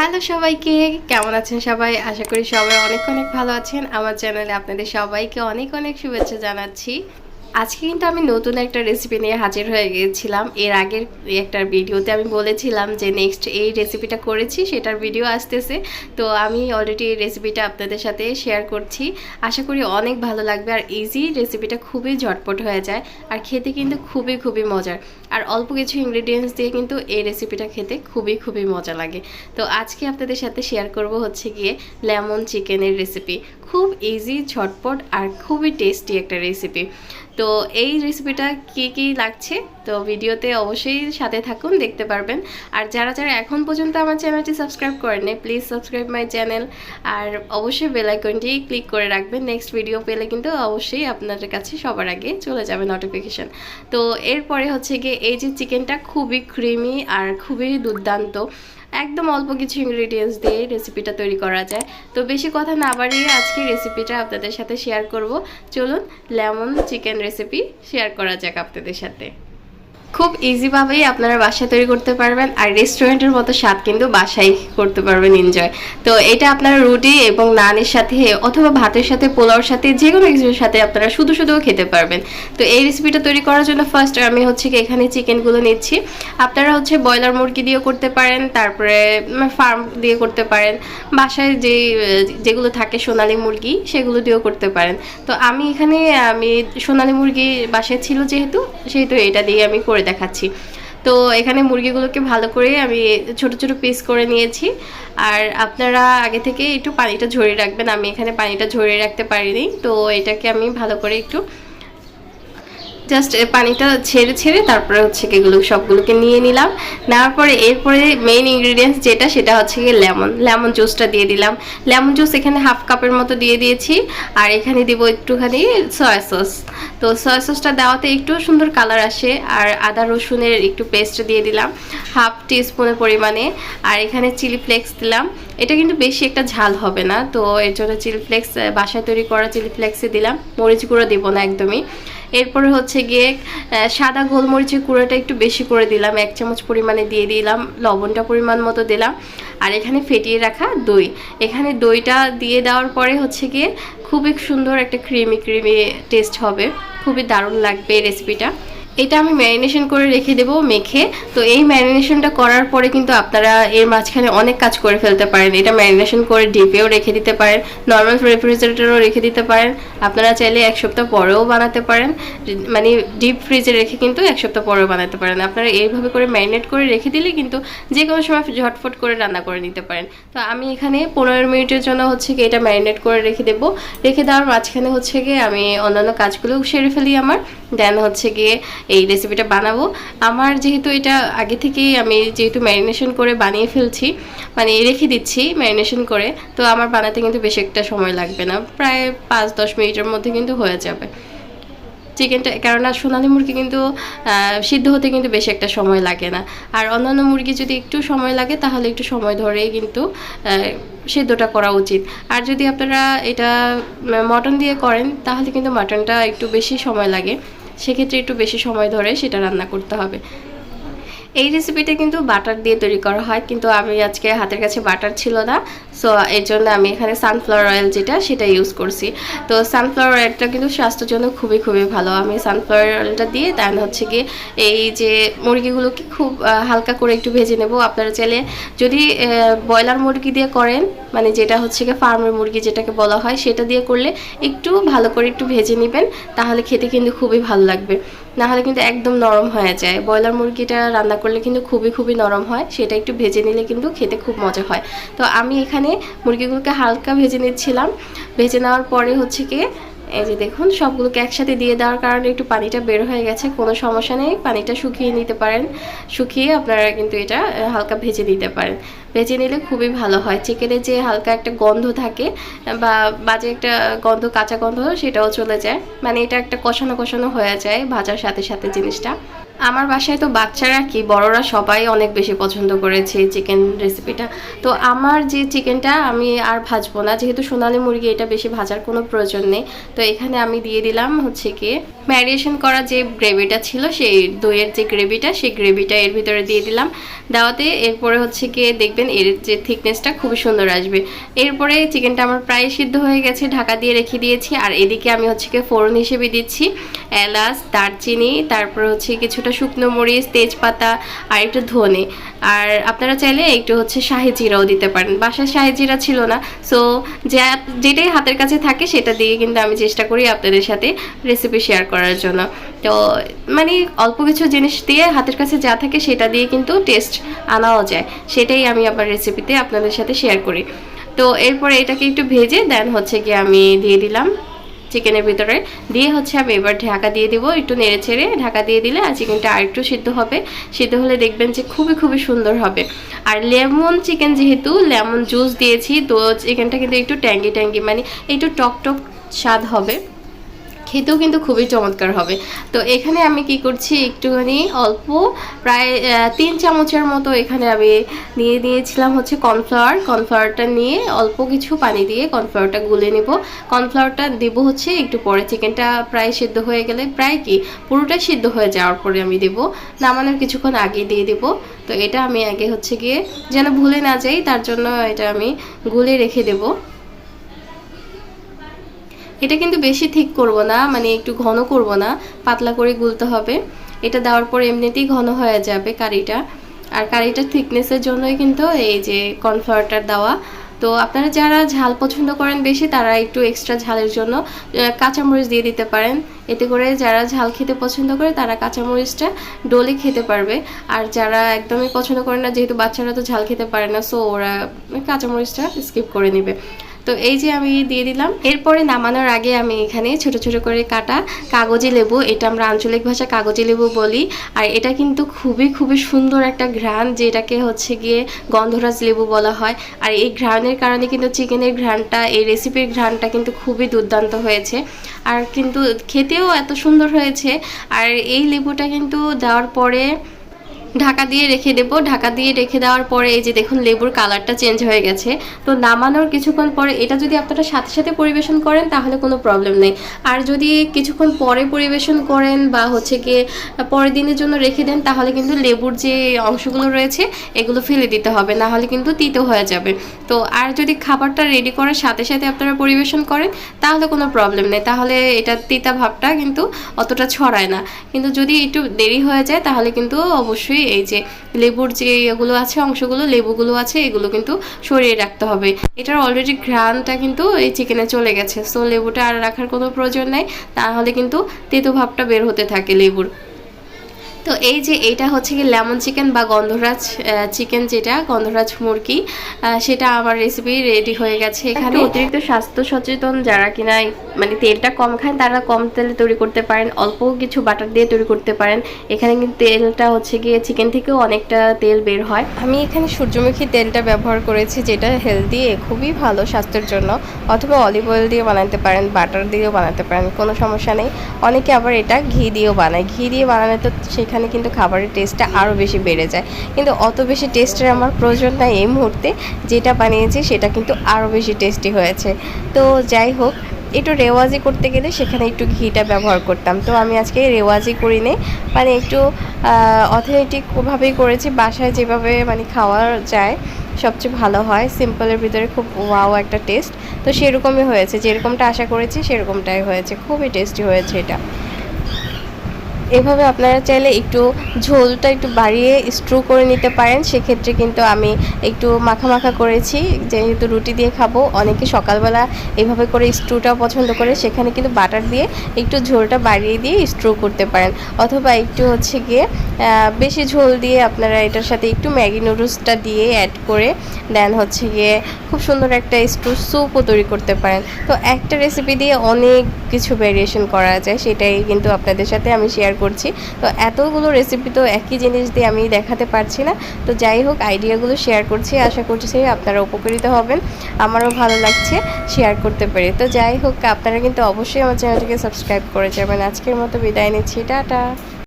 Hello সবাইকে, কেমন আছেন সবাই? আশা করি সবাই অনেক অনেক ভালো আছেন। আমার চ্যানেলে আপনাদের সবাইকে অনেক অনেক শুভেচ্ছা জানাচ্ছি। আজকে কিন্তু আমি নতুন একটা রেসিপি নিয়ে হাজির হয়ে গিয়েছিলাম। এর আগের একটা ভিডিওতে আমি বলেছিলাম যে নেক্সট এই রেসিপিটা করেছি, সেটার ভিডিও আসতেছে। তো আমি অলরেডি এই রেসিপিটা আপনাদের সাথে শেয়ার করছি। আশা করি অনেক ভালো লাগবে আর ইজি রেসিপিটা খুবই ঝটপট হয়ে যায়। আর খেতে কিন্তু খুবই খুবই মজার। আর অল্প কিছু ইনগ্রেডিয়েন্টস দিয়ে কিন্তু এই রেসিপিটা খেতে খুবই খুবই মজা লাগে। তো আজকে আপনাদের সাথে শেয়ার করব হচ্ছে গিয়ে লেমন চিকেনের রেসিপি খুব ইজি ঝটপট আর খুবই টেস্টি একটা রেসিপি তো এই রেসিপিটা কী কী লাগছে? তো ভিডিওতে অবশ্যই সাথে থাকুন, দেখতে পারবেন। আর যারা যারা এখন পর্যন্ত আমার চ্যানেলটি সাবস্ক্রাইব করেনি প্লিজ সাবস্ক্রাইব মাই চ্যানেল আর অবশ্যই বেল আইকনটি ক্লিক করে রাখবেন। নেক্সট ভিডিও পেলে কিন্তু অবশ্যই আপনাদের কাছে সবার আগে চলে যাবে নোটিফিকেশন তো এরপরে হচ্ছে গিয়ে এই যে চিকেনটা খুবই ক্রিমি আর খুবই দুর্দান্ত। একদম অল্প কিছু ইনগ্রিডিয়েন্টস দিয়ে রেসিপিটা তৈরি করা যায়। তো বেশি কথা না বাড়িয়ে আজকে রেসিপিটা আপনাদের সাথে শেয়ার করব। চলুন লেমন চিকেন রেসিপি শেয়ার করা যাক আপনাদের সাথে। খুব ইজিভাবেই আপনারা বাসায় তৈরি করতে পারবেন আর রেস্টুরেন্টের মতো স্বাদ কিন্তু বাসায় করতে পারবেন এনজয় তো এটা আপনারা রুটি এবং নানের সাথে অথবা ভাতের সাথে, পোলাওর সাথে যে কোনো কিছুর সাথে আপনারা শুধু শুধুও খেতে পারবেন। তো এই রেসিপিটা তৈরি করার জন্য ফার্স্ট আমি হচ্ছে কি এখানে চিকেনগুলো নিচ্ছি। আপনারা হচ্ছে ব্রয়লার মুরগি দিয়েও করতে পারেন, তারপরে ফার্ম দিয়ে করতে পারেন, বাসায় যে, যেগুলো থাকে সোনালি মুরগি সেগুলো দিয়েও করতে পারেন। তো আমি এখানে, আমি সোনালি মুরগি বাসায় ছিল যেহেতু, সেহেতু এটা দিয়ে আমি করে দেখাচ্ছি। তো এখানে মুরগিগুলোকে ভালো করে আমি ছোট ছোট পিস করে নিয়েছি। আর আপনারা আগে থেকে একটু পানিটা ঝরিয়ে রাখবেন। আমি এখানে পানিটা ঝরিয়ে রাখতে পারিনি। তো এটাকে আমি ভালো করে একটু জাস্ট পানিটা ছেড়ে ছেড়ে তারপরে হচ্ছে এগুলো সবগুলোকে নিয়ে নিলাম। নেওয়ার পরে এরপরে মেইন ইনগ্রিডিয়েন্টস যেটা সেটা হচ্ছে গিয়ে লেমন লেমন জুসটা দিয়ে দিলাম। লেমন জুস এখানে হাফ কাপের মতো দিয়ে দিয়েছি। আর এখানে দিব একটুখানি সয়া সস তো সয়া সসটা দেওয়াতে একটু সুন্দর কালার আসে। আর আদা রসুনের একটু পেস্ট দিয়ে দিলাম। হাফ টিস্পুনের পরিমাণে। আর এখানে চিলি ফ্লেক্স দিলাম। এটা কিন্তু বেশি একটা ঝাল হবে না। তো এর জন্য চিলি ফ্লেক্স বাসায় তৈরি করা চিলি ফ্লেক্সে দিলাম। মরিচ গুঁড়ো দেবো না একদমই। এরপরে হচ্ছে গিয়ে সাদা গোলমরিচের কুড়াটা একটু বেশি করে দিলাম, এক চামচ পরিমাণে দিয়ে দিলাম, লবণটা পরিমাণ মতো দিলাম, আর এখানে ফেটিয়ে রাখা দই। এখানে দইটা দিয়ে দেওয়ার পরে হচ্ছে গিয়ে খুবই সুন্দর একটা ক্রিমি ক্রিমি টেস্ট হবে, খুবই দারুণ লাগবে রেসিপিটা এটা আমি ম্যারিনেশন করে রেখে দেবো মেখে। তো এই ম্যারিনেশনটা করার পরে কিন্তু আপনারা এর মাঝখানে অনেক কাজ করে ফেলতে পারেন। এটা ম্যারিনেশন করে ডিপেও রেখে দিতে পারেন নর্মাল রেফ্রিজারেটরও রেখে দিতে পারেন। আপনারা চাইলে এক সপ্তাহ পরেও বানাতে পারেন। মানে ডিপ ফ্রিজে রেখে কিন্তু এক সপ্তাহ পরেও বানাতে পারেন। আপনারা এইভাবে করে ম্যারিনেট করে রেখে দিলে কিন্তু যে কোনো সময় ঝটফট করে রান্না করে নিতে পারেন। তো আমি এখানে পনেরো মিনিটের জন্য হচ্ছে কি এটা ম্যারিনেট করে রেখে দেবো। রেখে দেওয়ার মাঝখানে হচ্ছে গিয়ে আমি অন্যান্য কাজগুলো সেরে ফেলি আমার। দেন হচ্ছে গিয়ে এই রেসিপিটা বানাবো। আমার যেহেতু এটা আগে থেকেই আমি যেহেতু ম্যারিনেশন করে বানিয়ে ফেলছি মানে রেখে দিচ্ছি ম্যারিনেশন করে, তো আমার বানাতে কিন্তু বেশি একটা সময় লাগবে না। প্রায় পাঁচ দশ মিনিটের মধ্যে কিন্তু হয়ে যাবে। চিকেনটা কেননা সোনালি মুরগি কিন্তু সিদ্ধ হতে কিন্তু বেশি একটা সময় লাগে না। আর অন্যান্য মুরগি যদি একটু সময় লাগে, তাহলে একটু সময় ধরেই কিন্তু সিদ্ধটা করা উচিত। আর যদি আপনারা এটা মটন দিয়ে করেন, তাহলে কিন্তু মাটনটা একটু বেশি সময় লাগে। সেক্ষেত্রে একটু বেশি সময় ধরে সেটা রান্না করতে হবে। এই রেসিপিটা কিন্তু বাটার দিয়ে তৈরি করা হয়। কিন্তু আমি আজকে হাতের কাছে বাটার ছিল না। সো এর জন্য আমি এখানে সানফ্লাওয়ার অয়েল যেটা, সেটা ইউজ করছি। তো সানফ্লাওয়ার অয়েলটা কিন্তু স্বাস্থ্যের জন্য খুবই খুবই ভালো। আমি সানফ্লাওয়ার অয়েলটা দিয়ে দেন হচ্ছে গিয়ে এই যে মুরগিগুলোকে খুব হালকা করে একটু ভেজে নেব। আপনারা চাইলে যদি ব্রয়লার মুরগি দিয়ে করেন মানে যেটা হচ্ছে গিয়ে ফার্মের মুরগি যেটাকে বলা হয়, সেটা দিয়ে করলে একটু ভালো করে একটু ভেজে নেবেন, তাহলে খেতে কিন্তু খুবই ভালো লাগবে। নাহলে কিন্তু একদম নরম হয়ে যায়। ব্রয়লার মুরগিটা রান্না করলে কিন্তু খুবই খুবই নরম হয়, সেটা একটু ভেজে নিলে কিন্তু খেতে খুব মজা হয়। তো আমি এখানে মুরগিগুলোকে হালকা ভেজে নিচ্ছিলাম। ভেজে নেওয়ার পরে হচ্ছে কি, এই যে দেখুন, সবগুলোকে একসাথে দিয়ে দেওয়ার কারণে একটু পানিটা বের হয়ে গেছে, কোনো সমস্যা নেই, পানিটা শুকিয়ে নিতে পারেন। শুকিয়ে আপনারা কিন্তু এটা হালকা ভেজে নিতে পারেন। ভেজে নিলে খুবই ভালো হয়। চিকেনের যে হালকা একটা গন্ধ থাকে বা বাজে একটা গন্ধ, কাঁচা গন্ধ, সেটাও চলে যায়। মানে এটা একটা কষানো কষানো হয়ে যায় ভাজার সাথে সাথে জিনিসটা। আমার বাসায় তো বাচ্চারা কি, বড়রা সবাই অনেক বেশি পছন্দ করেছে চিকেন রেসিপিটা। তো আমার যে চিকেনটা আমি আর ভাজবো না, যেহেতু সোনালি মুরগি, এটা বেশি ভাজার কোনো প্রয়োজন নেই। তো এখানে আমি দিয়ে দিলাম হচ্ছে কি, ম্যারিনেশন করা যে গ্রেভিটা ছিল, সেই দইয়ের যে গ্রেভিটা, সেই গ্রেভিটা এর ভিতরে দিয়ে দিলাম। দেওয়াতে এরপরে হচ্ছে কি গিয়ে দেখবেন, এর যে থিকনেসটা খুবই সুন্দর আসবে। এরপরে চিকেনটা আমার প্রায় সিদ্ধ হয়ে গেছে, ঢাকা দিয়ে রেখে দিয়েছি। আর এদিকে আমি হচ্ছে কি ফোড়ন হিসেবে দিচ্ছি, এলাচ, দারচিনি, তারপর হচ্ছে কিছুটা শুকনো মরিচ, তেজপাতা আর একটু ধনে। আর আপনারা চাইলে একটু হচ্ছে শাহি জিরাও দিতে পারেন। বাসায় শাহি জিরা ছিল না। সো যা, যেটাই হাতের কাছে থাকে সেটা দিয়ে কিন্তু আমি চেষ্টা করি আপনাদের সাথে রেসিপি শেয়ার করার জন্য। তো মানে অল্প কিছু জিনিস দিয়ে হাতের কাছে যা থাকে সেটা দিয়ে কিন্তু টেস্ট আনাও যায়। সেটাই আমি আমার রেসিপিতে আপনাদের সাথে শেয়ার করি। তো, এরপরে এটাকে একটু ভেজে দেন হচ্ছে গিয়ে আমি দিয়ে দিলাম চিকেনের ভিতরে। দিয়ে হচ্ছে আমি এবার ঢাকা দিয়ে দেবো, একটু নেড়ে ছেড়ে ঢাকা দিয়ে দিলে আর চিকেনটা আর একটু সিদ্ধ হবে। সিদ্ধ হলে দেখবেন যে খুবই খুবই সুন্দর হবে। আর লেমন চিকেন যেহেতু, লেমন জুস দিয়েছি, তো চিকেনটা কিন্তু একটু ট্যাঙ্গি ট্যাঙ্গি মানে একটু টক টক স্বাদ হবে। খেতেও কিন্তু খুবই চমৎকার হবে। তো এখানে আমি কি করছি, একটুখানি অল্প প্রায় তিন চামচের মতো এখানে আমি নিয়ে নিয়েছিলাম হচ্ছে কর্নফ্লাওয়ার। কর্নফ্লাওয়ারটা নিয়ে অল্প কিছু পানি দিয়ে কর্নফ্লাওয়ারটা গুলে নেব। কর্নফ্লাওয়ারটা দেব হচ্ছে একটু পরে। চিকেনটা প্রায় সিদ্ধ হয়ে গেলে প্রায় কি পুরোটাই সিদ্ধ হয়ে যাওয়ার পরে আমি দেব। নামানোর কিছুক্ষণ আগে দিয়ে দেব। তো এটা আমি আগে হচ্ছে গিয়ে যেন ভুলে না যাই, তার জন্য এটা আমি গুলে রেখে দেবো। এটা কিন্তু বেশি ঠিক করব না মানে একটু ঘন করব না, পাতলা করে গুলতে হবে। এটা দেওয়ার পর এমনিতেই ঘন হয়ে যাবে কারিটা। আর কারিটার থিকনেসের জন্যই কিন্তু এই যে কর্নফ্লাওয়ারটা দেওয়া। তো আপনারা যারা ঝাল পছন্দ করেন বেশি, তারা একটু এক্সট্রা ঝালের জন্য কাঁচামরিচ দিয়ে দিতে পারেন। এতে করে যারা ঝাল খেতে পছন্দ করে, তারা কাঁচামরিচটা ডলে খেতে পারবে। আর যারা একদমই পছন্দ করে না, যেহেতু বাচ্চারা তো ঝাল খেতে পারে না সো ওরা কাঁচামরিচটা স্কিপ করে নেবে। তো এই যে আমি দিয়ে দিলাম। এরপরে নামানোর আগে আমি এখানে ছোট ছোট করে কাটা কাগজি লেবু। এটা আমরা আঞ্চলিক ভাষা কাগজি লেবু বলি। আর এটা কিন্তু খুবই খুবই সুন্দর একটা ঘ্রাণ, যেটাকে হচ্ছে গিয়ে গন্ধরাজ লেবু বলা হয়। আর এই ঘ্রাণের কারণে কিন্তু চিকেনের ঘ্রাণটা, এই রেসিপির ঘ্রাণটা কিন্তু খুবই দুর্দান্ত হয়েছে। আর কিন্তু খেতেও এত সুন্দর হয়েছে। আর এই লেবুটা কিন্তু দেওয়ার পরে ঢাকা দিয়ে রেখে দেবো। ঢাকা দিয়ে রেখে দেওয়ার পরে এই যে দেখুন, লেবুর কালারটা চেঞ্জ হয়ে গেছে। তো নামানোর কিছুক্ষণ পরে এটা যদি আপনারা সাথে সাথে পরিবেশন করেন, তাহলে কোনো প্রবলেম নেই। আর যদি কিছুক্ষণ পরে পরিবেশন করেন বা হচ্ছে গিয়ে পরের দিনের জন্য রেখে দেন, তাহলে কিন্তু লেবুর যে অংশগুলো রয়েছে, এগুলো ফেলে দিতে হবে না হলে কিন্তু তিতো হয়ে যাবে। তো আর যদি খাবারটা রেডি করার সাথে সাথে আপনারা পরিবেশন করেন, তাহলে কোনো প্রবলেম নেই। তাহলে এটা তিতা ভাবটা কিন্তু অতটা ছড়ায় না। কিন্তু যদি একটু দেরি হয়ে যায়, তাহলে কিন্তু অবশ্যই এই যে লেবুর যে ইয়েগুলো আছে, অংশগুলো, লেবুগুলো আছে, এগুলো কিন্তু সরিয়ে রাখতে হবে। এটার অলরেডি ঘ্রানটা কিন্তু এই চিকেনে চলে গেছে। সো লেবুটা আর রাখার কোনো প্রয়োজন নেই। তাহলে কিন্তু তেতো ভাবটা বের হতে থাকে লেবুর। তো এই যে এইটা হচ্ছে কি লেমন চিকেন বা গন্ধরাজ চিকেন যেটা গন্ধরাজ মুরগি সেটা আমার রেসিপি রেডি হয়ে গেছে এখানে। অতিরিক্ত স্বাস্থ্য সচেতন যারা কিনা মানে তেলটা কম খায় তারা কম তেলে তৈরি করতে পারেন অল্প কিছু বাটার দিয়ে তৈরি করতে পারেন। এখানে কিন্তু তেলটা হচ্ছে গিয়ে চিকেন থেকেও অনেকটা তেল বের হয়। আমি এখানে সূর্যমুখী তেলটা ব্যবহার করেছি যেটা হেলদি খুবই ভালো স্বাস্থ্যের জন্য। অথবা অলিভ অয়েল দিয়ে বানাতে পারেন বাটার দিয়েও বানাতে পারেন কোনো সমস্যা নেই। অনেকে আবার এটা ঘি দিয়েও বানায়। ঘি দিয়ে বানালে তো সেখানে কিন্তু খাবারের টেস্টটা আরও বেশি বেড়ে যায়। কিন্তু অত বেশি টেস্টের আমার প্রয়োজন নাই এই মুহূর্তে। যেটা বানিয়েছি সেটা কিন্তু আরও বেশি টেস্টি হয়েছে। তো যাই হোক, একটু রেওয়াজি করতে গেলে সেখানে একটু ঘিটা ব্যবহার করতাম। তো আমি আজকে রেওয়াজি করি করিনি। মানে একটু অথেন্টিকভাবেই করেছি। বাসায় যেভাবে মানে খাওয়া যায়, সবচেয়ে ভালো হয়। সিম্পলের ভিতরে খুব ওয়াও একটা টেস্ট তো সেরকমই হয়েছে। যেরকমটা আশা করেছি সেরকমটাই হয়েছে। খুবই টেস্টি হয়েছে এটা। এভাবে আপনারা চাইলে একটু ঝোলটা একটু বাড়িয়ে স্ট্রু করে নিতে পারেন। সেক্ষেত্রে কিন্তু আমি একটু মাখা মাখা করেছি, যেহেতু রুটি দিয়ে খাব। অনেকে সকালবেলা এভাবে করে স্ট্রুটাও পছন্দ করে, সেখানে কিন্তু বাটার দিয়ে একটু ঝোলটা বাড়িয়ে দিয়ে স্ট্রু করতে পারেন। অথবা একটু হচ্ছে গিয়ে বেশি ঝোল দিয়ে আপনারা এটার সাথে একটু ম্যাগি নুডলসটা দিয়ে অ্যাড করে দেন হচ্ছে গিয়ে খুব সুন্দর একটা স্ট্রু স্যুপও তৈরি করতে পারেন। তো একটা রেসিপি দিয়ে অনেক কিছু ভ্যারিয়েশন করা যায়, সেটাই কিন্তু আপনাদের সাথে আমি শেয়ার করছি। তো এতগুলো রেসিপি তো একই জিনিস দিয়ে আমি দেখাতে পারছি না। তো যাই হোক আইডিয়াগুলো শেয়ার করছি। আশা করছি আপনারা উপকৃত হবেন। আমারও ভালো লাগছে শেয়ার করতে পেরে। তো যাই হোক, আপনারা কিন্তু অবশ্যই আমার চ্যানেলটিকে সাবস্ক্রাইব করে যাবেন। আজকের মতো বিদায় নিচ্ছি। টাটা!